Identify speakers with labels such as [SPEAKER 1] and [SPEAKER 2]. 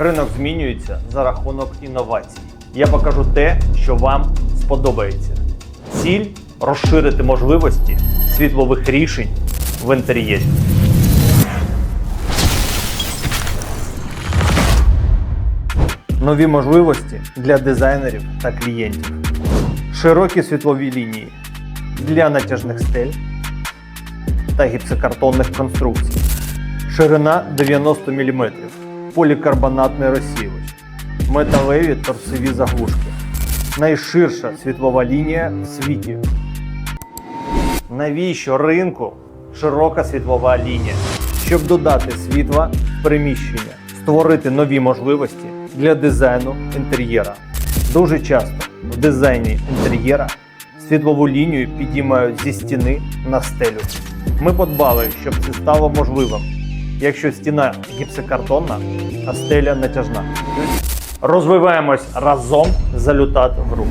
[SPEAKER 1] Ринок змінюється за рахунок інновацій. Я покажу те, що вам сподобається. Ціль розширити можливості світлових рішень в інтер'єрі. Нові можливості для дизайнерів та клієнтів. Широкі світлові лінії для натяжних стель та гіпсокартонних конструкцій. Ширина 90 мм, полікарбонатний розсівач, металеві торцеві заглушки. Найширша світлова лінія в світі. Навіщо ринку широка світлова лінія? Щоб додати світла в приміщення, створити нові можливості для дизайну інтер'єра. Дуже часто в дизайні інтер'єра світлову лінію підіймають зі стіни на стелю. Ми подбали, щоб це стало можливим, якщо стіна гіпсокартонна, а стеля натяжна. Розвиваємось разом залютати в рух.